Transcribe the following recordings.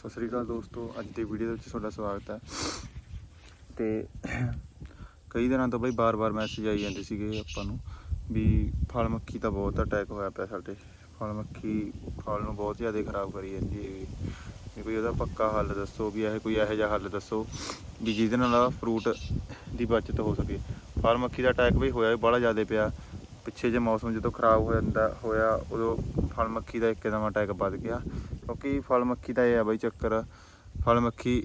ਸਤਿ ਸ੍ਰੀ ਅਕਾਲ ਦੋਸਤੋ, ਅੱਜ ਦੀ ਵੀਡੀਓ ਦੇ ਵਿੱਚ ਤੁਹਾਡਾ ਸਵਾਗਤ ਹੈ। ਤੇ ਕਈ ਦਿਨਾਂ ਤੋਂ ਬਈ ਬਾਰ-ਬਾਰ ਮੈਸੇਜ ਆਈ ਜਾਂਦੇ ਸੀਗੇ ਆਪਾਂ ਨੂੰ ਵੀ ਫਲ ਮੱਖੀ ਤਾਂ ਬਹੁਤ ਅਟੈਕ ਹੋਇਆ ਪਿਆ ਸਾਡੇ। ਫਲ ਮੱਖੀ ਫਲ ਨੂੰ ਬਹੁਤ ਜ਼ਿਆਦਾ ਖਰਾਬ ਕਰੀ ਜਾਂਦੀ ਹੈ ਵੀ ਕੋਈ ਉਹਦਾ ਪੱਕਾ ਹੱਲ ਦੱਸੋ ਵੀ ਇਹ ਕੋਈ ਇਹੋ ਜਿਹਾ ਹੱਲ ਦੱਸੋ ਵੀ ਜਿਹਦੇ ਨਾਲ ਫਰੂਟ ਦੀ ਬਚਤ ਹੋ ਸਕੇ। ਫਲ ਮੱਖੀ ਦਾ ਅਟੈਕ ਵੀ ਹੋਇਆ ਬੜਾ ਜ਼ਿਆਦਾ ਪਿਆ। ਪਿੱਛੇ ਜੇ ਮੌਸਮ ਜਦੋਂ ਖਰਾਬ ਹੋ ਜਾਂਦਾ, ਹੋਇਆ ਉਦੋਂ ਫਲ ਮੱਖੀ ਦਾ ਇੱਕਦਮ ਅਟੈਕ ਵੱਧ ਗਿਆ। ਕਿਉਂਕਿ ਫਲ ਮੱਖੀ ਦਾ ਇਹ ਆ ਬਾਈ ਚੱਕਰ। ਫਲ ਮੱਖੀ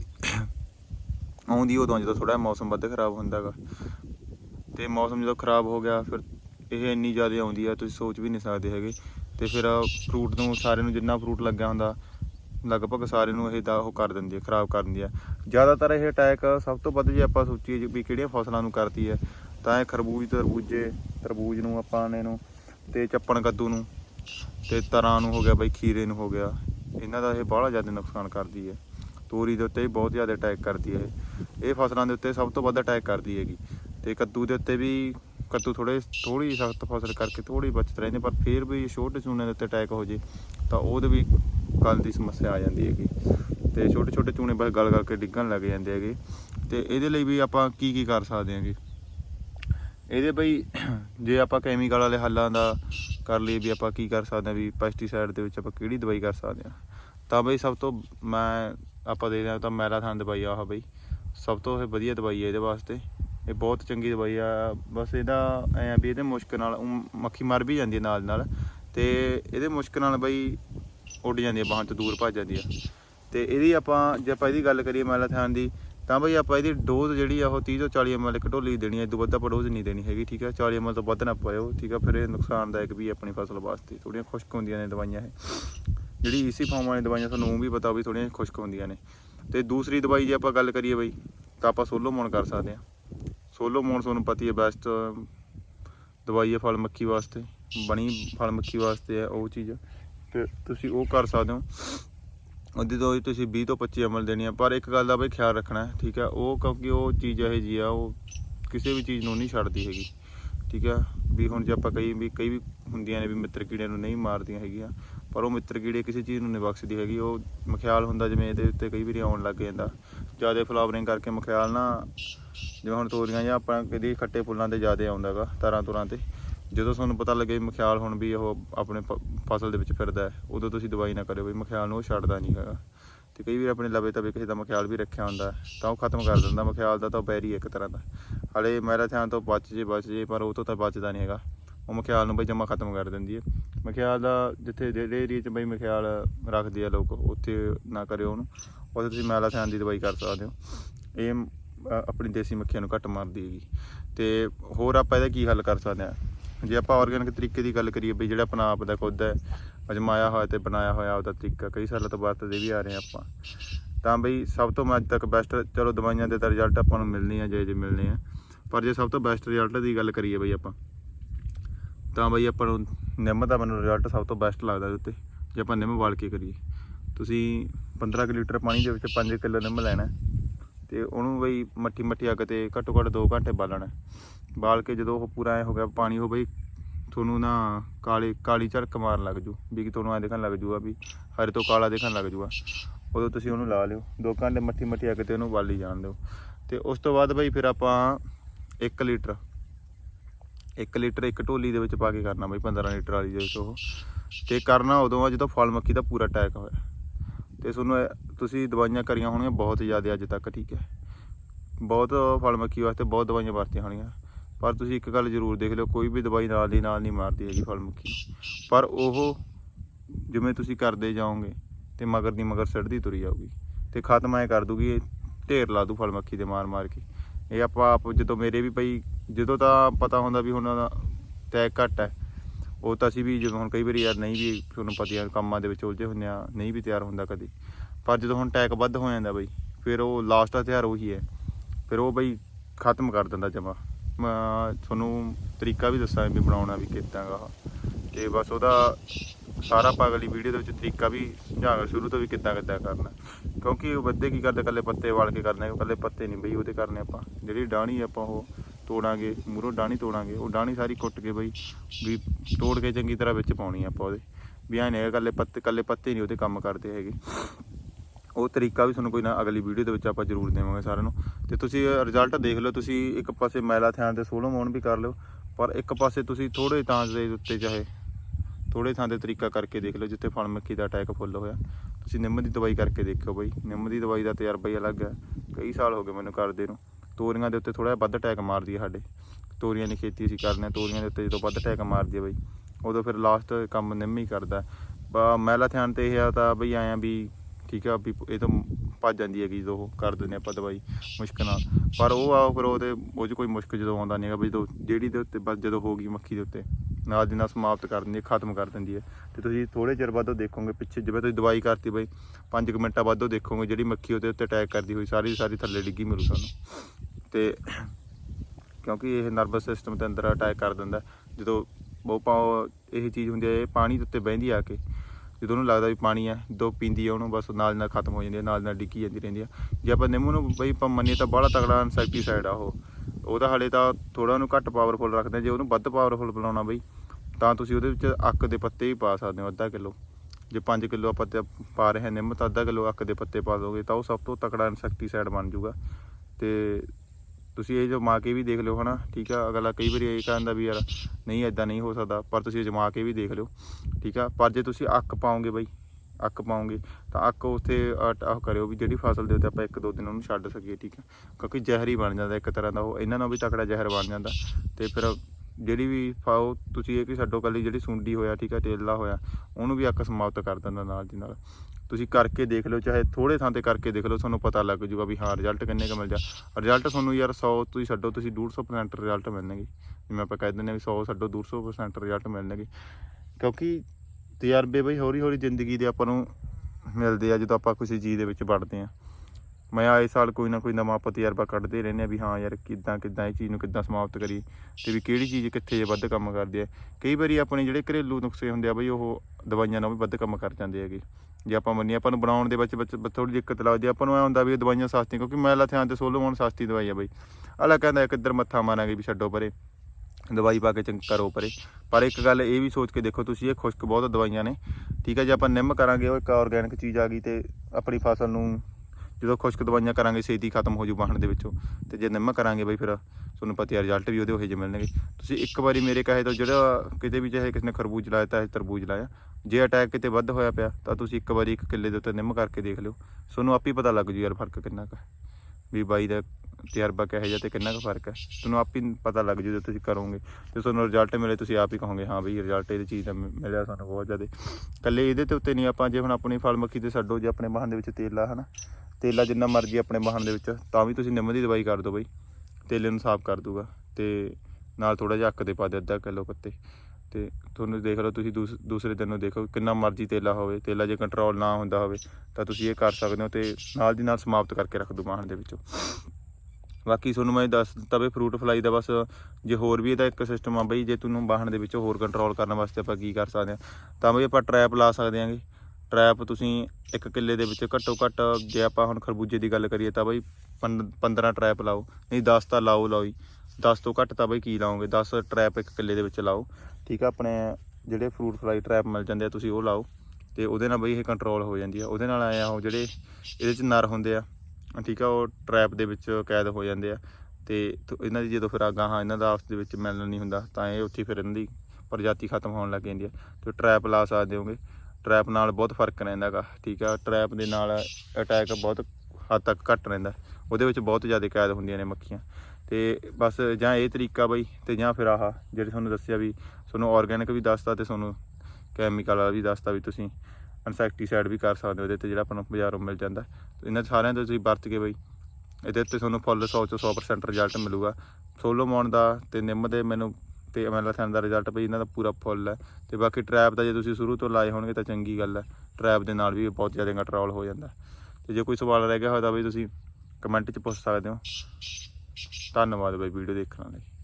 ਆਉਂਦੀ ਉਦੋਂ ਜਦੋਂ ਥੋੜਾ ਮੌਸਮ ਵੱਧ ਖਰਾਬ ਹੁੰਦਾਗਾ ਤੇ ਮੌਸਮ ਜਦੋਂ ਖਰਾਬ ਹੋ ਗਿਆ, ਫਿਰ ਇਹ ਇੰਨੀ ਜ਼ਿਆਦਾ ਆਉਂਦੀ ਆ, ਤੁਸੀਂ ਸੋਚ ਵੀ ਨਹੀਂ ਸਕਦੇ ਹੈਗੇ। ਤੇ ਫਿਰ ਫਰੂਟ ਨੂੰ ਸਾਰੇ ਨੂੰ ਜਿੰਨਾ ਫਰੂਟ ਲੱਗਿਆ ਹੁੰਦਾ, ਲਗਭਗ ਸਾਰੇ ਨੂੰ ਇਹ ਦਾ ਉਹ ਕਰ ਦਿੰਦੀ ਹੈ ਖਰਾਬ ਕਰ ਦਿੰਦੀ ਹੈ ਜ਼ਿਆਦਾਤਰ ਇਹ ਅਟੈਕ ਸਭ ਤੋਂ ਵੱਧ ਜੇ ਆਪਾਂ ਸੋਚੀਏ ਵੀ ਕਿਹੜੀਆਂ ਫਸਲਾਂ ਨੂੰ ਕਰਦੀ ਹੈ ਤਾਂ ਇਹ ਖਰਬੂਜ, ਤਰਬੂਜੇ, ਤਰਬੂਜ ਨੂੰ, ਆਪਾਂ ਨੇ ਨੂੰ, ਤੇ ਚੱਪਣ ਕੱਦੂ ਨੂੰ, ਤੇ ਤਰਾਂ ਨੂੰ ਹੋ ਗਿਆ ਬਈ ਖੀਰੇ ਨੂੰ ਹੋ ਗਿਆ। ਇਹਨਾਂ ਦਾ ਇਹ ਬਹੁਤ ਜ਼ਿਆਦਾ ਨੁਕਸਾਨ ਕਰਦੀ ਹੈ। ਤੋਰੀ ਦੇ ਉੱਤੇ ਵੀ ਬਹੁਤ ਜ਼ਿਆਦਾ ਅਟੈਕ ਕਰਦੀ ਹੈ ਇਹ। ਇਹ ਫਸਲਾਂ ਦੇ ਉੱਤੇ ਸਭ ਤੋਂ ਵੱਧ ਅਟੈਕ ਕਰਦੀ ਹੈਗੀ। ਤੇ ਕੱਦੂ ਦੇ ਉੱਤੇ ਵੀ ਕੱਦੂ ਥੋੜੇ ਥੋੜੀ ਸਖਤ ਫਸਲ ਕਰਕੇ ਥੋੜੀ ਬਚਤ ਰਹਿੰਦੇ, ਪਰ ਫਿਰ ਵੀ ਛੋਟੇ ਚੂਨੇ ਦੇ ਉੱਤੇ ਅਟੈਕ ਹੋ ਜੇ, ਤਾਂ ਉਹਦੇ ਵੀ ਗੱਲ ਦੀ ਸਮੱਸਿਆ ਆ ਜਾਂਦੀ ਹੈਗੀ। ਤੇ ਛੋਟੇ ਛੋਟੇ ਚੂਨੇ ਬਸ ਗਲ ਗਲ ਕੇ ਡਿੱਗਣ ਲੱਗ ਜਾਂਦੇ ਹੈਗੇ। ਤੇ ਇਹਦੇ ਲਈ ਵੀ ਆਪਾਂ ਕੀ ਕੀ ਕਰ ਸਕਦੇ ਹਾਂਗੇ? ਇਹਦੇ ਬਈ ਜੇ ਆਪਾਂ ਕੈਮੀਕਲ ਵਾਲੇ ਹੱਲਾਂ ਦਾ ਕਰ ਲਈਏ ਵੀ ਆਪਾਂ ਕੀ ਕਰ ਸਕਦੇ ਹਾਂ ਵੀ ਪੈਸਟੀਸਾਈਡ ਦੇ ਵਿੱਚ ਆਪਾਂ ਕਿਹੜੀ ਦਵਾਈ ਕਰ ਸਕਦੇ ਹਾਂ। ਤਾਂ ਬਈ ਸਭ ਤੋਂ ਮੈਂ ਆਪਾਂ ਦੇ ਦਿਆਂ ਤਾਂ ਮੈਰਾਥਨ ਦਵਾਈ ਆ ਆਹ ਬਈ। ਸਭ ਤੋਂ ਇਹ ਵਧੀਆ ਦਵਾਈ ਹੈ ਇਹਦੇ ਵਾਸਤੇ। ਇਹ ਬਹੁਤ ਚੰਗੀ ਦਵਾਈ ਆ। ਬਸ ਇਹਦਾ ਐ ਆ ਵੀ ਇਹਦੇ ਮੁਸ਼ਕ ਨਾਲ ਮੱਖੀ ਮਰ ਵੀ ਜਾਂਦੀ ਹੈ ਨਾਲ ਨਾਲ। ਤੇ ਇਹਦੇ ਮੁਸ਼ਕ ਨਾਲ ਬਈ ਉੱਡ ਜਾਂਦੀ ਹੈ ਬਾਹਾਂ ਤੋਂ ਦੂਰ ਭੱਜ ਜਾਂਦੀ ਆ। ਤੇ ਇਹਦੀ ਆਪਾਂ, ਜੇ ਆਪਾਂ ਇਹਦੀ ਗੱਲ ਕਰੀਏ ਮੈਰਾਥਨ ਦੀ ਤਾਂ ਬਈ ਆਪਾਂ ਇਹਦੀ ਡੋਜ਼ ਜਿਹੜੀ ਆ ਉਹ 30 ਤੋਂ 40 ml ਇੱਕ ਢੋਲੀ ਦੇਣੀ ਹੈ ਇਹ ਤੋਂ ਵੱਧ ਆਪਾਂ ਡੋਜ਼ ਨਹੀਂ ਦੇਣੀ ਹੈਗੀ, ਠੀਕ ਹੈ 40 ml ਤੋਂ ਵੱਧ ਨਾ ਪਾਇਓ, ਠੀਕ ਹੈ ਫਿਰ ਇਹ ਨੁਕਸਾਨਦਾਇਕ ਵੀ ਆਪਣੀ ਫਸਲ ਵਾਸਤੇ। ਥੋੜੀਆਂ ਖੁਸ਼ਕ ਹੁੰਦੀਆਂ ਨੇ ਦਵਾਈਆਂ ਇਹ। ਜਿਹੜੀ ਈਸੀ ਫਾਰਮ ਵਾਲੀ ਦਵਾਈਆਂ ਤੁਹਾਨੂੰ ਊਂ ਵੀ ਪਤਾ ਵੀ ਥੋੜੀਆਂ ਖੁਸ਼ਕ ਹੁੰਦੀਆਂ ਨੇ। ਤੇ ਦੂਸਰੀ ਦਵਾਈ ਜੇ ਆਪਾਂ ਗੱਲ ਕਰੀਏ ਬਈ, ਤਾਂ ਆਪਾਂ ਸੋਲੋਮੋਨ ਕਰ ਸਕਦੇ ਹਾਂ ਸੋਲੋਮੋਨ ਤੁਹਾਨੂੰ ਪਤੀ ਹੈ ਬੈਸਟ ਦਵਾਈ ਹੈ ਫਲ ਮੱਖੀ ਵਾਸਤੇ। ਬਣੀ ਫਲ ਮੱਖੀ ਵਾਸਤੇ ਹੈ ਉਹ ਚੀਜ਼। ਤੇ ਤੁਸੀਂ ਉਹ ਕਰ ਸਕਦੇ ਹੋ। ਉਹਦੀ ਤੋਂ ਤੁਸੀਂ 20 ਤੋਂ 25 ml ਦੇਣੀ ਆ, ਪਰ ਇੱਕ ਗੱਲ ਦਾ ਬਈ ਖਿਆਲ ਰੱਖਣਾ, ਠੀਕ ਹੈ ਉਹ ਕਿਉਂਕਿ ਉਹ ਚੀਜ਼ ਇਹ ਜੀ ਆ, ਉਹ ਕਿਸੇ ਵੀ ਚੀਜ਼ ਨੂੰ ਨਹੀਂ ਛੱਡਦੀ ਹੈਗੀ, ਠੀਕ ਆ? ਵੀ ਹੁਣ ਜੇ ਆਪਾਂ ਕਈ ਵੀ ਕਈ ਵੀ ਹੁੰਦੀਆਂ ਨੇ ਵੀ ਮਿੱਤਰ ਕੀੜੇ ਨੂੰ ਨਹੀਂ ਮਾਰਦੀਆਂ ਹੈਗੀਆਂ, ਪਰ ਉਹ ਮਿੱਤਰ ਕੀੜੇ ਕਿਸੇ ਚੀਜ਼ ਨੂੰ ਨਹੀਂ ਬਖਸ਼ਦੀ ਹੈਗੀ, ਉਹ ਮਖਿਆਲ ਹੁੰਦਾ ਜਿਵੇਂ ਇਹਦੇ ਉੱਤੇ ਕਈ ਵਾਰੀ ਆਉਣ ਲੱਗ ਜਾਂਦਾ। ਜ਼ਿਆਦਾ ਫਲਾਵਰਿੰਗ ਕਰਕੇ ਮਖਿਆਲ ਨਾ, ਜਿਵੇਂ ਹੁਣ ਤੋਰੀਆਂ ਜਾਂ ਆਪਾਂ ਕਿਹਦੀ ਖੱਟੇ ਫੁੱਲਾਂ ਤੇ ਜ਼ਿਆਦਾ ਆਉਂਦਾਗਾ ਤਾਰਾਂ ਤੁਰਾਂ ਤੇ ਜਦੋਂ ਤੁਹਾਨੂੰ ਪਤਾ ਲੱਗੇ ਵੀ ਮਖਿਆਲ ਹੁਣ ਵੀ ਉਹ ਆਪਣੇ ਪ- ਫਸਲ ਦੇ ਵਿੱਚ ਫਿਰਦਾ ਉਦੋਂ ਤੁਸੀਂ ਦਵਾਈ ਨਾ ਕਰਿਓ ਵੀ ਮਖਿਆਲ ਨੂੰ ਉਹ ਛੱਡਦਾ ਨਹੀਂ ਹੈਗਾ। ਤੇ ਕਈ ਵਾਰ ਆਪਣੇ ਲਵੇ ਤਵੇ ਕਿਸੇ ਦਾ ਮਖਿਆਲ ਵੀ ਰੱਖਿਆ ਹੁੰਦਾ ਤਾਂ ਉਹ ਖਤਮ ਕਰ ਦਿੰਦਾ, ਮਖਿਆਲ ਦਾ ਤਾਂ ਬੈਰੀ ਇੱਕ ਤਰ੍ਹਾਂ ਦਾ। ਹਲੇ ਮੈਰਾਥਨ ਤੋਂ ਬਚ ਜੇ ਬਚ ਜੇ, ਪਰ ਉਹ ਤੋਂ ਤਾਂ ਬਚਦਾ ਨਹੀਂ ਹੈਗਾ। ਉਹ ਮਖਿਆਲ ਨੂੰ ਬਈ ਜਮਾ ਖਤਮ ਕਰ ਦਿੰਦੀ ਹੈ। ਮਖਿਆਲ ਦਾ ਜਿੱਥੇ ਜਿਹੜੇ ਏਰੀਏ 'ਚ ਬਈ ਮਖਿਆਲ ਰੱਖਦੇ ਆ ਲੋਕ, ਉੱਥੇ ਨਾ ਕਰਿਓ ਉਹਨੂੰ। ਉੱਥੇ ਤੁਸੀਂ ਮੈਰਾਥਨ ਦੀ ਦਵਾਈ ਕਰ ਸਕਦੇ ਹੋ। ਇਹ ਆਪਣੀ ਦੇਸੀ ਮੱਖੀਆਂ ਨੂੰ ਘੱਟ ਮਾਰਦੀ ਹੈਗੀ। ਤੇ ਹੋਰ ਆਪਾਂ ਇਹਦਾ ਕੀ ਹੱਲ ਕਰ ਸਕਦੇ ਹਾਂ? ਜੇ ਆਪਾਂ ਆਰਗੈਨਿਕ ਤਰੀਕੇ ਦੀ ਗੱਲ ਕਰੀਏ ਵੀ ਜਿਹੜਾ ਆਪਣਾ ਆਪ ਦਾ ਖੁਦ ਹੈ, ਅਜਮਾਇਆ ਹੋਇਆ ਤੇ ਬਣਾਇਆ ਹੋਇਆ ਉਹਦਾ ਤਰੀਕਾ, ਕਈ ਸਾਲਾਂ ਤੋਂ ਬਾਅਦ ਵਰਤਦੇ ਵੀ ਆ ਰਹੇ ਹਾਂ ਆਪਾਂ। ਤਾਂ ਬਈ ਸਭ ਤੋਂ ਅੱਜ ਤੱਕ ਬੈਸਟ ਚਲੋ ਦਵਾਈਆਂ ਦੇ ਤਾਂ ਰਿਜ਼ਲਟ ਆਪਾਂ ਨੂੰ ਮਿਲਣੇ ਆ, ਜੇ ਜੇ ਮਿਲਣੇ ਆ। ਪਰ ਜੇ ਸਭ ਤੋਂ ਬੈਸਟ ਰਿਜ਼ਲਟ ਦੀ ਗੱਲ ਕਰੀਏ ਬਈ ਆਪਾਂ, ਤਾਂ ਬਈ ਆਪਾਂ ਨੂੰ ਨਿੰਮ ਦਾ ਮੈਨੂੰ ਰਿਜ਼ਲਟ ਸਭ ਤੋਂ ਬੈਸਟ ਲੱਗਦਾ ਇਹਦੇ ਉੱਤੇ। ਜੇ ਆਪਾਂ ਨਿੰਮ ਵਾਲ ਕੇ ਕਰੀਏ। ਤੁਸੀਂ 15 ਕੁ ਲੀਟਰ ਪਾਣੀ ਦੇ ਵਿੱਚ 5 ਕਿਲੋ ਨਿੰਮ ਲੈਣਾ ਹੈ ਤੇ ਉਹਨੂੰ ਬਈ ਮੱਠੀ ਮੱਠੀ ਅੱਗ ਤੇ ਘੱਟੋ ਘੱਟ 2 ਘੰਟੇ ਬਾਲਣਾ ਬਾਲ ਕੇ ਜਦੋਂ ਉਹ ਪੂਰਾ ਐ ਹੋ ਗਿਆ, ਪਾਣੀ ਉਹ ਬਈ ਤੁਹਾਨੂੰ ਨਾ ਕਾਲੇ, ਕਾਲੀ ਝੜਕ ਮਾਰਨ ਲੱਗ ਜੂ, ਵੀ ਕਿ ਤੁਹਾਨੂੰ ਐ ਦੇਖਣ ਲੱਗ ਜੂਗਾ ਵੀ ਹਰੇ ਤੋਂ ਕਾਲਾ ਦੇਖਣ ਲੱਗ ਜੂਗਾ। ਉਦੋਂ ਤੁਸੀਂ ਉਹਨੂੰ ਲਾ ਲਿਓ, ਦੋ ਘੰਟੇ ਮੱਠੀ ਮੱਠੀ ਅੱਗ ਤੇ ਉਹਨੂੰ ਬਾਲੀ ਜਾਣ ਦਿਓ। ਤੇ ਉਸ ਤੋਂ ਬਾਅਦ ਬਈ ਫਿਰ ਆਪਾਂ 1 ਲੀਟਰ 1 ਲੀਟਰ ਇੱਕ ਢੋਲੀ ਦੇ ਵਿੱਚ ਪਾ ਕੇ ਕਰਨਾ ਬਈ 15 ਲੀਟਰ ਵਾਲੀ ਦੇ ਵਿੱਚ ਉਹ। ਤੇ ਕਰਨਾ ਉਦੋਂ ਆ ਜਦੋਂ ਫਲ ਮੱਖੀ ਦਾ ਪੂਰਾ ਅਟੈਕ ਹੋਇਆ। ਤੇ ਤੁਹਾਨੂੰ ਇਹ- ਤੁਸੀਂ ਦਵਾਈਆਂ ਕਰੀਆਂ ਹੋਣਗੀਆਂ ਬਹੁਤ ਜ਼ਿਆਦਾ ਅੱਜ ਤੱਕ, ਠੀਕ ਹੈ। ਬਹੁਤ ਫਲ ਮੱਖੀ ਵਾਸਤੇ ਬਹੁਤ ਦਵਾਈਆਂ ਵਰਤੀਆਂ ਹੋਣਗੀਆਂ ਪਰ ਤੁਸੀਂ ਇੱਕ ਗੱਲ ਜ਼ਰੂਰ ਦੇਖ ਲਿਓ, ਕੋਈ ਵੀ ਦਵਾਈ ਨਾਲ ਦੀ ਨਾਲ ਨਹੀਂ ਮਾਰਦੀ ਹੈਗੀ ਫਲ ਮੱਖੀ ਪਰ ਉਹ ਜਿਵੇਂ ਤੁਸੀਂ ਕਰਦੇ ਜਾਓਗੇ ਤੇ ਮਗਰ ਦੀ ਮਗਰ ਸੜਦੀ ਤੁਰੀ ਜਾਊਗੀ ਤੇ ਖਤਮ ਐ ਕਰ ਦੂਗੀ, ਇਹ ਢੇਰ ਲਾ ਦੂ ਫਲ ਮੱਖੀ ਦੇ ਮਾਰ ਮਾਰ ਕੇ। ਇਹ ਆਪਾਂ ਆਪ ਜਦੋਂ ਮੇਰੇ ਵੀ ਪਈ ਜਦੋਂ ਤਾਂ ਪਤਾ ਹੁੰਦਾ ਵੀ ਹੁਣ ਉਹਦਾ ਟੈਗ ਘੱਟ ਹੈ, ਉਹ ਤਾਂ ਅਸੀਂ ਵੀ ਜਦੋਂ ਹੁਣ ਕਈ ਵਾਰੀ ਯਾਰ ਨਹੀਂ ਵੀ ਤੁਹਾਨੂੰ ਪਤਾ ਹੀ ਆ, ਕੰਮਾਂ ਦੇ ਵਿੱਚ ਉਲਝੇ ਹੁੰਦੇ ਆ, ਨਹੀਂ ਵੀ ਤਿਆਰ ਹੁੰਦਾ ਕਦੇ। ਪਰ ਜਦੋਂ ਹੁਣ ਟੈਕ ਵੱਧ ਹੋ ਜਾਂਦਾ ਬਈ, ਫਿਰ ਉਹ ਲਾਸਟ ਦਾ ਤਿਆਰ ਉਹੀ ਹੈ। ਫਿਰ ਉਹ ਬਈ ਖਤਮ ਕਰ ਦਿੰਦਾ ਜਮਾ। ਤੁਹਾਨੂੰ ਤਰੀਕਾ ਵੀ ਦੱਸਾਂ ਵੀ ਬਣਾਉਣਾ ਵੀ ਕਿੱਦਾਂ ਗਾ। ਤੇ ਬਸ ਉਹਦਾ ਸਾਰਾ ਪਾਗਲੀ ਵੀਡੀਓ ਦੇ ਵਿੱਚ ਤਰੀਕਾ ਵੀ ਸਮਝਾਵਾਂਗਾ ਸ਼ੁਰੂ ਤੋਂ ਵੀ ਕਿੱਦਾਂ ਕਿੱਦਾਂ ਕਰਨਾ। ਕਿਉਂਕਿ ਉਹ ਬੱਦੇ ਕੀ ਕਰਦੇ ਕੱਲੇ ਪੱਤੇ ਵਾਲ ਕੇ ਕਰਨੇ ਕੱਲੇ ਪੱਤੇ ਨਹੀਂ ਬਈ ਉਹਦੇ ਕਰਨੇ ਆਪਾਂ। ਜਿਹੜੀ ਡਾਣੀ ਆਪਾਂ ਉਹ ਤੋੜਾਂਗੇ ਮੂਰੋਂ ਡਾਣੀ ਤੋੜਾਂਗੇ, ਉਹ ਡਾਣੀ ਸਾਰੀ ਕੁੱਟ ਕੇ ਬਈ ਵੀ ਤੋੜ ਕੇ ਚੰਗੀ ਤਰ੍ਹਾਂ ਵਿੱਚ ਪਾਉਣੀ ਆਪਾਂ ਉਹਦੇ। ਵੀ ਐ ਨਹੀਂ ਕੱਲੇ ਪੱਤੇ ਕੱਲੇ ਪੱਤੇ ਨਹੀਂ ਉਹਦੇ ਕੰਮ ਕਰਦੇ ਹੈਗੇ। ਉਹ ਤਰੀਕਾ ਵੀ ਤੁਹਾਨੂੰ ਕੋਈ ਨਾ ਅਗਲੀ ਵੀਡੀਓ ਦੇ ਵਿੱਚ ਆਪਾਂ ਜ਼ਰੂਰ ਦੇਵਾਂਗੇ ਸਾਰਿਆਂ ਨੂੰ। ਤੇ ਤੁਸੀਂ ਰਿਜ਼ਲਟ ਦੇਖ ਲਓ, ਤੁਸੀਂ ਇੱਕ ਪਾਸੇ ਮੈਲਾ ਥਾਨ ਤੇ ਸੋਲੋਮੋਨ ਵੀ ਕਰ ਲਿਓ, ਪਰ ਇੱਕ ਪਾਸੇ ਤੁਸੀਂ ਥੋੜੇ ਤਾਂ ਦੇ ਉੱਤੇ ਚਾਹੇ ਥੋੜੇ ਥਾਂ ਦੇ ਤਰੀਕਾ ਕਰਕੇ ਦੇਖ ਲਓ, ਜਿੱਥੇ ਫਲ ਮੱਖੀ ਦਾ ਅਟੈਕ ਫੁੱਲ ਹੋਇਆ। ਤੁਸੀਂ ਨਿੰਮ ਦੀ ਦਵਾਈ ਕਰਕੇ ਦੇਖਿਓ ਬਈ। ਨਿੰਮ ਦੀ ਦਵਾਈ ਦਾ ਤਜਰਬਾ ਹੀ ਅਲੱਗ ਹੈ। ਕਈ ਸਾਲ ਹੋ ਗਏ ਮੈਨੂੰ ਕਰਦੇ ਨੂੰ। ਤੋਰੀਆਂ ਦੇ ਉੱਤੇ ਥੋੜਾ ਜਿਹਾ ਵੱਧ ਅਟੈਕ ਮਾਰਦੀ ਹੈ ਸਾਡੇ। ਤੋਰੀਆਂ ਦੀ ਖੇਤੀ ਅਸੀਂ ਕਰਦੇ ਹਾਂ, ਤੋਰੀਆਂ ਦੇ ਉੱਤੇ ਜਦੋਂ ਵੱਧ ਅਟੈਕ ਮਾਰਦੀ ਹੈ ਬਈ, ਉਦੋਂ ਫਿਰ ਲਾਸਟ ਕੰਮ ਨਿੰਮ ਹੀ ਕਰਦਾ। ਬਾ, ਮੈਲਾ ਥਿਆਨ ਤੇ ਇਹ ਆ ਤਾਂ ਬਈ ਆਇਆ ਵੀ ਠੀਕ ਆ, ਵੀ ਇਹ ਤਾਂ ਭੱਜ ਜਾਂਦੀ ਹੈਗੀ ਜਦੋਂ ਉਹ ਕਰ ਦਿੰਦੇ ਆਪਾਂ ਦਵਾਈ ਮੁਸ਼ਕ ਨਾਲ। ਪਰ ਉਹ ਆ, ਫਿਰ ਉਹਦੇ, ਉਹ 'ਚ ਕੋਈ ਮੁਸ਼ਕ ਜਦੋਂ ਆਉਂਦਾ ਨਹੀਂ ਹੈਗਾ ਵੀ ਜਦੋਂ ਜਿਹੜੀ ਦੇ ਉੱਤੇ ਬਸ ਜਦੋਂ ਹੋ ਗਈ ਮੱਖੀ ਦੇ ਉੱਤੇ, ਨਾਲ ਦੀ ਨਾਲ ਸਮਾਪਤ ਕਰ ਦਿੰਦੀ ਹੈ, ਖਤਮ ਕਰ ਦਿੰਦੀ ਹੈ। ਤੇ ਤੁਸੀਂ ਥੋੜੇ ਚਿਰ ਬਾਅਦ ਉਹ ਦੇਖੋਗੇ ਪਿੱਛੇ, ਜਿਵੇਂ ਤੁਸੀਂ ਦਵਾਈ ਕਰਤੀ ਬਈ 5 ਮਿੰਟਾਂ ਬਾਅਦ ਉਹ ਦੇਖੋਗੇ ਜਿਹੜੀ ਮੱਖੀ ਉਹਦੇ ਉੱਤੇ ਅਟੈਕ ਕਰਦੀ ਹੋਈ, ਸਾਰੀ ਸਾਰੀ ਥੱਲੇ ਡਿੱਗੀ ਮਿਲੂ ਤੁਹਾਨੂੰ। ਤੇ ਕਿਉਂਕਿ ਇਹ ਨਰਵਸ ਸਿਸਟਮ ਦੇ ਅੰਦਰ ਅਟੈਕ ਕਰ ਦਿੰਦਾ ਜਦੋਂ ਉਹ ਇਹ ਚੀਜ਼ ਹੁੰਦੀ ਹੈ, ਇਹ ਪਾਣੀ ਦੇ ਉੱਤੇ ਬਹਿੰਦੀ ਆ ਕੇ ਜਦੋਂ ਉਹਨੂੰ ਲੱਗਦਾ ਵੀ ਪਾਣੀ ਹੈ ਦੋ ਪੀਂਦੀ ਆ ਉਹਨੂੰ, ਬਸ ਨਾਲ ਨਾਲ ਖਤਮ ਹੋ ਜਾਂਦੀ ਹੈ ਨਾਲ ਨਾਲ ਡਿੱਗੀ ਜਾਂਦੀ ਰਹਿੰਦੀ ਆ। ਜੇ ਆਪਾਂ ਨਿੰਮ ਨੂੰ ਬਈ ਆਪਾਂ ਮੰਨੀਏ ਤਾਂ ਬੜਾ ਤਗੜਾ ਇਨਸੈਕਟੀਸਾਈਡ ਆ ਉਹ। ਉਹਦਾ ਹਲੇ ਤਾਂ ਥੋੜਾ ਉਹਨੂੰ ਘੱਟ ਪਾਵਰਫੁਲ ਰੱਖਦੇ ਆ। ਜੇ ਉਹਨੂੰ ਵੱਧ ਪਾਵਰਫੁਲ ਬਣਾਉਣਾ ਬਈ, ਤਾਂ ਤੁਸੀਂ ਉਹਦੇ ਵਿੱਚ ਅੱਕ ਦੇ ਪੱਤੇ ਵੀ ਪਾ ਸਕਦੇ ਹੋ, ਅੱਧਾ ਕਿਲੋ। ਜੇ 5 ਕਿਲੋ ਆਪਾਂ ਤੇ ਪਾ ਰਹੇ ਹਾਂ ਨਿੰਮ, ਤਾਂ ਅੱਧਾ ਕਿਲੋ ਅੱਕ ਦੇ ਪੱਤੇ ਪਾ ਦੋਗੇ, ਤਾਂ ਉਹ ਸਭ ਤੋਂ ਤਕੜਾ ਇਨਸੈਕਟੀਸਾਈਡ ਬਣ ਜਾਊਗਾ। ਤੇ ਤੁਸੀਂ ਇਹ ਜਮਾ ਕੇ ਵੀ ਦੇਖ ਲਿਓ, ਹਨਾ? ਠੀਕ ਆ? ਅਗਲਾ ਕਈ ਵਾਰੀ ਇਹ ਕਹਿੰਦਾ ਵੀ ਯਾਰ, ਨਹੀਂ ਐਦਾਂ ਨਹੀਂ ਹੋ ਸਕਦਾ, ਪਰ ਤੁਸੀਂ ਜਮਾ ਕੇ ਵੀ ਦੇਖ ਲਿਓ, ਠੀਕ ਆ? ਪਰ ਜੇ ਤੁਸੀਂ ਅੱਕ ਪਾਓਗੇ ਬਈ, ਅੱਕ ਪਾਓਗੇ, ਤਾਂ ਅੱਕ ਉੱਥੇ ਅਟ- ਉਹ ਕਰਿਓ ਵੀ ਜਿਹੜੀ ਫਸਲ ਦੇ ਉੱਤੇ ਆਪਾਂ ਇੱਕ ਦੋ ਦਿਨ ਉਹਨੂੰ ਛੱਡ ਸਕੀਏ, ਠੀਕ ਆ? ਕਿਉਂਕਿ ਜ਼ਹਿਰ ਹੀ ਬਣ ਜਾਂਦਾ ਇੱਕ ਤਰ੍ਹਾਂ ਦਾ, ਉਹ ਇਹਨਾਂ ਨਾਲ ਵੀ ਤਕੜਾ ਜ਼ਹਿਰ ਬਣ ਜਾਂਦਾ ਤੇ ਫਿਰ ਜਿਹੜੀ ਵੀ ਫਾਓ ਤੁਸੀਂ ਇਹ ਕਿ ਛੱਡੋ ਕੱਲੀ ਜਿਹੜੀ ਸੁੰਡੀ ਹੋਇਆ, ਠੀਕ ਆ, ਟੇਲਾ ਹੋਇਆ, ਉਹਨੂੰ ਵੀ ਅੱਕ ਸਮਾਪਤ ਕਰ ਦਿੰਦਾ ਨਾਲ ਦੀ ਨਾਲ। ਤੁਸੀਂ ਕਰਕੇ ਦੇਖ ਲਿਓ, ਚਾਹੇ ਥੋੜੇ ਥਾਂ ਤੇ ਕਰਕੇ ਦੇਖ ਲਓ, ਤੁਹਾਨੂੰ ਪਤਾ ਲੱਗ ਜੂਗਾ ਵੀ ਹਾਂ ਰਿਜ਼ਲਟ ਕਿੰਨੇ ਕੁ ਮਿਲ ਜਾ। ਰਿਜ਼ਲਟ ਤੁਹਾਨੂੰ ਯਾਰ 100 ਤੁਸੀਂ ਛੱਡੋ, ਤੁਸੀਂ 150% ਰਿਜ਼ਲਟ ਮਿਲਣਗੇ। ਜਿਵੇਂ ਆਪਾਂ ਕਹਿ ਦਿੰਦੇ ਹਾਂ ਵੀ 100 ਛੱਡੋ 200% ਰਿਜ਼ਲਟ ਮਿਲਣਗੇ। ਕਿਉਂਕਿ ਤਜਰਬੇ ਬਈ ਹੌਲੀ ਹੌਲੀ ਜ਼ਿੰਦਗੀ ਦੇ ਆਪਾਂ ਨੂੰ ਮਿਲਦੇ ਆ, ਜਦੋਂ ਆਪਾਂ ਕਿਸੇ ਚੀਜ਼ ਦੇ ਵਿੱਚ ਵੜਦੇ ਆ ਮੈਂ ਆਏ ਸਾਲ ਕੋਈ ਨਾ ਕੋਈ ਨਵਾਂ ਆਪਾਂ ਤਜਰਬਾ ਕੱਢਦੇ ਰਹਿੰਦੇ ਆ ਵੀ ਹਾਂ ਯਾਰ ਕਿੱਦਾਂ ਕਿੱਦਾਂ ਇਹ ਚੀਜ਼ ਨੂੰ ਕਿੱਦਾਂ ਸਮਾਪਤ ਕਰੀਏ ਤੇ ਵੀ ਕਿਹੜੀ ਚੀਜ਼ ਕਿੱਥੇ ਜੇ ਵੱਧ ਕੰਮ ਕਰਦੀ ਹੈ। ਕਈ ਵਾਰੀ ਆਪਣੇ ਜਿਹੜੇ ਘਰੇਲੂ ਨੁਸਖੇ ਹੁੰਦੇ ਆ ਬਈ ਉਹ ਦਵਾਈਆਂ ਨਾਲ ਵੀ ਵੱਧ ਕੰਮ ਕਰ ਜਾਂਦੇ ਹੈਗੇ। ਜੇ ਆਪਾਂ ਮੰਨੀਏ ਆਪਾਂ ਨੂੰ ਬਣਾਉਣ ਦੇ ਵਿੱਚ ਵਿੱਚ ਥੋੜੀ ਦਿੱਕਤ ਲੱਗਦੀ ਆ, ਆਪਾਂ ਨੂੰ ਐ ਹੁੰਦਾ ਵੀ ਇਹ ਦਵਾਈਆਂ ਸਸਤੀਆਂ ਕਿਉਂਕਿ ਮੈਲਾ ਥਿਆਨ ਤੇ ਸੋਲੋਮੋਨ ਸਸਤੀ ਦਵਾਈ ਆ ਬਈ। ਅਲਾ ਕਹਿੰਦਾ ਇੱਕ ਇੱਧਰ ਮੱਥਾ ਮਾਰਾਂਗੇ ਵੀ ਛੱਡੋ ਪਰੇ। ਦਵਾਈ ਪਾ ਕੇ ਚੰਗ ਕਰੋ ਪਰੇ। ਪਰ ਇੱਕ ਗੱਲ ਇਹ ਵੀ ਸੋਚ ਕੇ ਦੇਖੋ ਤੁਸੀਂ ਇਹ ਖੁਸ਼ਕ ਬਹੁਤ ਦਵਾਈਆਂ ਨੇ। ਠੀਕ ਹੈ ਜੇ ਆਪਾਂ ਨਿੰਮ ਕਰਾਂਗੇ ਉਹ ਇੱਕ ਆਰਗੈਨਿਕ ਚੀਜ਼ ਆ ਗਈ ਤੇ ਆਪਣੀ ਫਸਲ ਨੂੰ ਜਦੋਂ ਖੁਸ਼ਕ ਦਵਾਈਆਂ ਕਰਾਂਗੇ, ਛੇਤੀ ਖਤਮ ਹੋ ਜੂ ਬਾਹਣ ਦੇ ਵਿੱਚੋਂ। ਤੇ ਜੇ ਨਿੰਮ ਕਰਾਂਗੇ ਬਈ ਫਿਰ ਤੁਹਾਨੂੰ ਪਤਾ ਰਿਜ਼ਲਟ ਵੀ ਉਹਦੇ ਉਹੇ ਜਿਹੇ ਮਿਲਣਗੇ। ਤੁਸੀਂ ਇੱਕ ਵਾਰੀ ਮੇਰੇ ਕਹੇ ਤੋਂ ਜਿਹੜਾ ਕਿਤੇ ਵੀ ਚਾਹੇ ਕਿਸੇ ਨੇ ਖਰਬੂਜ ਲਾਇਆ, ਤਾਂ ਤਰਬੂਜ ਲਾਇਆ। ਜੇ ਅਟੈਕ ਕਿਤੇ ਵੱਧ ਹੋਇਆ ਪਿਆ, ਤਾਂ ਤੁਸੀਂ ਇੱਕ ਵਾਰੀ ਇੱਕ ਕਿੱਲੇ ਦੇ ਉੱਤੇ ਨਿੰਮ ਕਰਕੇ ਦੇਖ ਲਿਓ। ਤੁਹਾਨੂੰ ਆਪੇ ਪਤਾ ਲੱਗ ਜੂ ਯਾਰ ਫ਼ਰਕ ਕਿੰਨਾ ਕੁ ਵੀ ਬਾਈ ਦਾ ਤਜਰਬਾ ਕਿਹੋ ਜਿਹਾ ਤੇ ਕਿੰਨਾ ਕੁ ਫ਼ਰਕ ਹੈ। ਤੁਹਾਨੂੰ ਆਪ ਹੀ ਪਤਾ ਲੱਗ ਜੂ ਜਦੋਂ ਤੁਸੀਂ ਕਰੋਗੇ। ਤੇ ਤੁਹਾਨੂੰ ਰਿਜ਼ਲਟ ਮਿਲੇ, ਤੁਸੀਂ ਆਪ ਹੀ ਕਹੋਗੇ, ਹਾਂ ਬਈ ਰਿਜ਼ਲਟ ਇਹਦੀ ਚੀਜ਼ ਦਾ ਮਿਲਿਆ ਸਾਨੂੰ ਬਹੁਤ ਜ਼ਿਆਦਾ। ਕੱਲੇ ਇਹਦੇ ਤੇ ਉੱਤੇ ਨਹੀਂ, ਆਪਾਂ ਜੇ ਹੁਣ ਆਪਣੀ ਫਲ ਮੱਖੀ ਤੇ ਛੱਡੋ, ਜੇ ਆਪਣੇ ਮਹਾਨ ਦੇ ਵਿੱਚ ਤੇਲਾ ਹਨਾ? ਤੇਲਾ ਜਿੰਨਾ ਮਰਜ਼ੀ ਆਪਣੇ ਮਹਾਨ ਦੇ ਵਿੱਚ, ਤਾਂ ਵੀ ਤੁਸੀਂ ਨਿੰਮ ਦੀ ਦਵਾਈ ਕਰ ਦਿਓ ਬਈ। ਤੇਲੇ ਨੂੰ ਸਾਫ਼ ਕਰ ਦੂਗਾ ਤੇ ਨਾਲ ਥੋੜਾ ਜਿਹਾ ਅੱਕ ਦੇ ਪਾ ਦੇ ਅੱਧਾ ਕਿਲੋ ਪੱਤੇ। ਤੇ ਤੁਹਾਨੂੰ ਦੇਖ ਲਓ ਤੁਸੀਂ ਦੂਸ- ਦੂਸਰੇ ਦਿਨ ਨੂੰ ਦੇਖੋ ਕਿੰਨਾ ਮਰਜ਼ੀ ਤੇਲਾ ਹੋਵੇ, ਤੇਲਾ ਜੇ ਕੰਟਰੋਲ ਨਾ ਹੁੰਦਾ ਹੋਵੇ, ਤਾਂ ਤੁਸੀਂ ਇਹ ਕਰ ਸਕਦੇ ਹੋ ਤੇ ਨਾਲ ਦੀ ਨਾਲ ਸਮਾਪਤ ਕਰਕੇ ਰੱਖ ਦੋ ਵਾਹਣ ਦੇ ਵਿੱਚੋਂ। ਬਾਕੀ ਤੁਹਾਨੂੰ ਮੈਂ ਦੱਸ ਦਿੱਤਾ ਵੀ ਫਰੂਟ ਫਲਾਈ ਦਾ ਬਸ ਜੇ ਹੋਰ ਵੀ ਇਹਦਾ ਇੱਕ ਸਿਸਟਮ ਆ ਬਈ, ਜੇ ਤੁਹਾਨੂੰ ਵਾਹਣ ਦੇ ਵਿੱਚੋਂ ਹੋਰ ਕੰਟਰੋਲ ਕਰਨ ਵਾਸਤੇ ਆਪਾਂ ਕੀ ਕਰ ਸਕਦੇ ਹਾਂ, ਤਾਂ ਬਈ ਆਪਾਂ ਟਰੈਪ ਲਾ ਸਕਦੇ ਆਂਗੇ ਟਰੈਪ ਤੁਸੀਂ ਇੱਕ ਕਿੱਲੇ ਦੇ ਵਿੱਚ ਘੱਟੋ ਘੱਟ ਜੇ ਆਪਾਂ ਹੁਣ ਖਰਬੂਜੇ ਦੀ ਗੱਲ ਕਰੀਏ ਤਾਂ ਬਈ 15 ਟਰੈਪ ਲਾਓ, ਨਹੀਂ 10 ਤਾਂ ਲਾਓ ਲਾਓ ਹੀ 10 ਤੋਂ ਘੱਟ ਤਾਂ ਬਈ ਕੀ ਲਾਓਗੇ? 10 ਟਰੈਪ ਇੱਕ ਕਿੱਲੇ ਦੇ ਵਿੱਚ ਲਾਓ। ਠੀਕ ਆ, ਆਪਣੇ ਜਿਹੜੇ ਫਰੂਟ ਫਲਾਈ ਟਰੈਪ ਮਿਲ ਜਾਂਦੇ ਆ, ਤੁਸੀਂ ਉਹ ਲਾਓ। ਤੇ ਉਹਦੇ ਨਾਲ ਬਈ ਇਹ ਕੰਟਰੋਲ ਹੋ ਜਾਂਦੀ ਆ। ਉਹਦੇ ਨਾਲ ਆਏ ਆ ਉਹ ਜਿਹੜੇ ਇਹਦੇ ਚ ਨਰ ਹੁੰਦੇ ਆ, ਠੀਕ ਆ, ਉਹ ਟਰੈਪ ਦੇ ਵਿੱਚ ਕੈਦ ਹੋ ਜਾਂਦੇ ਆ। ਤੇ ਇਹਨਾਂ ਦੀ ਜਦੋਂ ਫਿਰ ਆਗਾ ਹਾਂ ਇਹਨਾਂ ਦਾ ਆਪਸ ਦੇ ਵਿੱਚ ਮਿਲਣ ਨਹੀਂ ਹੁੰਦਾ, ਤਾਂ ਇਹ ਉੱਥੇ ਫਿਰ ਇਹਨਾਂ ਦੀ ਪ੍ਰਜਾਤੀ ਖਤਮ ਹੋਣ ਲੱਗ ਜਾਂਦੀ ਆ। ਤੇ ਟਰੈਪ ਲਾ ਸਕਦੇ ਹੋਗੇ। ਟਰੈਪ ਨਾਲ ਬਹੁਤ ਫ਼ਰਕ ਰਹਿੰਦਾ ਗਾ, ਠੀਕ ਆ? ਟਰੈਪ ਦੇ ਨਾਲ ਅਟੈਕ ਬਹੁਤ ਹੱਦ ਤੱਕ ਘੱਟ ਰਹਿੰਦਾ। ਉਹਦੇ ਵਿੱਚ ਬਹੁਤ ਜ਼ਿਆਦਾ ਕੈਦ ਹੁੰਦੀਆਂ ਨੇ ਮੱਖੀਆਂ। ਤੇ ਬਸ ਜਾਂ ਇਹ ਤਰੀਕਾ ਬਈ ਤੇ ਜਾਂ ਫਿਰ ਆਹ, ਜਿਹੜੇ ਤੁਹਾਨੂੰ ਦੱਸਿਆ ਵੀ ਤੁਹਾਨੂੰ ਆਰਗੈਨਿਕ ਵੀ ਦੱਸਤਾ ਤੇ ਤੁਹਾਨੂੰ ਕੈਮੀਕਲ ਵਾਲਾ ਵੀ ਦੱਸਤਾ ਵੀ ਤੁਸੀਂ ਇਨਸੈਕਟੀਸਾਈਡ ਵੀ ਕਰ ਸਕਦੇ ਹੋ, ਇਹਦੇ ਤੇ ਜਿਹੜਾ ਆਪਾਂ ਨੂੰ ਬਾਜ਼ਾਰੋਂ ਮਿਲ ਜਾਂਦਾ। ਇਹਨਾਂ ਸਾਰਿਆਂ ਤੋਂ ਤੁਸੀਂ ਵਰਤ ਕੇ ਬਈ ਇਹਦੇ 'ਤੇ ਤੁਹਾਨੂੰ ਫੁੱਲ 100 ਚੋਂ 100% ਰਿਜ਼ਲਟ ਮਿਲੂਗਾ। ਸੋਲੋਮੋਨ ਦਾ ਤੇ ਨਿੰਮ ਦੇ ਮੈਨੂੰ ਤੇ ਐਮਐਲਐਸਐਨ ਦਾ ਰਿਜ਼ਲਟ ਬਈ ਇਹਨਾਂ ਦਾ ਪੂਰਾ ਫੁੱਲ ਹੈ। ਤੇ ਬਾਕੀ ਟਰੈਪ ਦਾ ਜੇ ਤੁਸੀਂ ਸ਼ੁਰੂ ਤੋਂ ਲਾਏ ਹੋਣਗੇ ਤਾਂ ਚੰਗੀ ਗੱਲ ਹੈ। ਟਰੈਪ ਦੇ ਨਾਲ ਵੀ ਬਹੁਤ ਜ਼ਿਆਦਾ ਕੰਟਰੋਲ ਹੋ ਜਾਂਦਾ ਤੇ ਜੇ ਕੋਈ ਸਵਾਲ ਰਹਿ ਗਿਆ ਹੋਇਆ ਤਾਂ ਬਈ ਤੁਸੀਂ ਕਮੈਂਟ 'ਚ ਪੁੱਛ ਸਕਦੇ ਹੋ। ਧੰਨਵਾਦ ਬਈ ਵੀਡੀਓ ਦੇਖਣ ਲਈ।